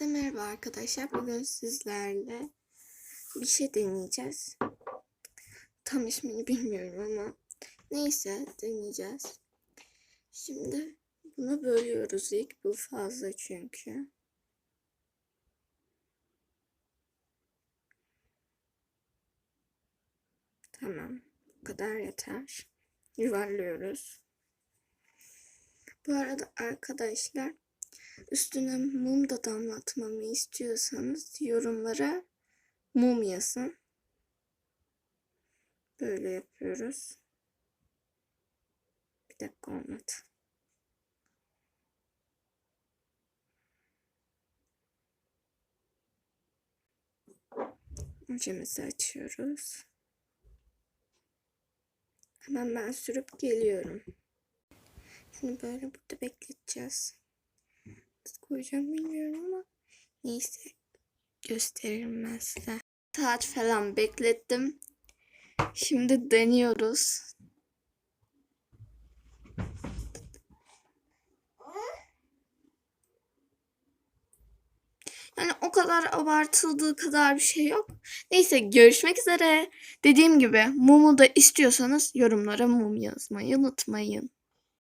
Herkese merhaba arkadaşlar. Bugün sizlerle bir şey deneyeceğiz. Tam ismini bilmiyorum ama neyse deneyeceğiz. Şimdi bunu bölüyoruz ilk. Bu fazla çünkü. Tamam. Bu kadar yeter. Yuvarlıyoruz. Bu arada arkadaşlar üstüne mum da damlatmamı istiyorsanız yorumlara mum yazın. Böyle yapıyoruz. Bir dakika olmadı. Ojemizi açıyoruz. Hemen ben sürüp geliyorum. Şimdi böyle burada bekleteceğiz. Koyacağım bilmiyorum ama neyse gösteririm ben size. Saat falan beklettim. Şimdi deniyoruz. Yani o kadar abartıldığı kadar bir şey yok. Neyse görüşmek üzere. Dediğim gibi mumu da istiyorsanız yorumlara mum yazmayı unutmayın.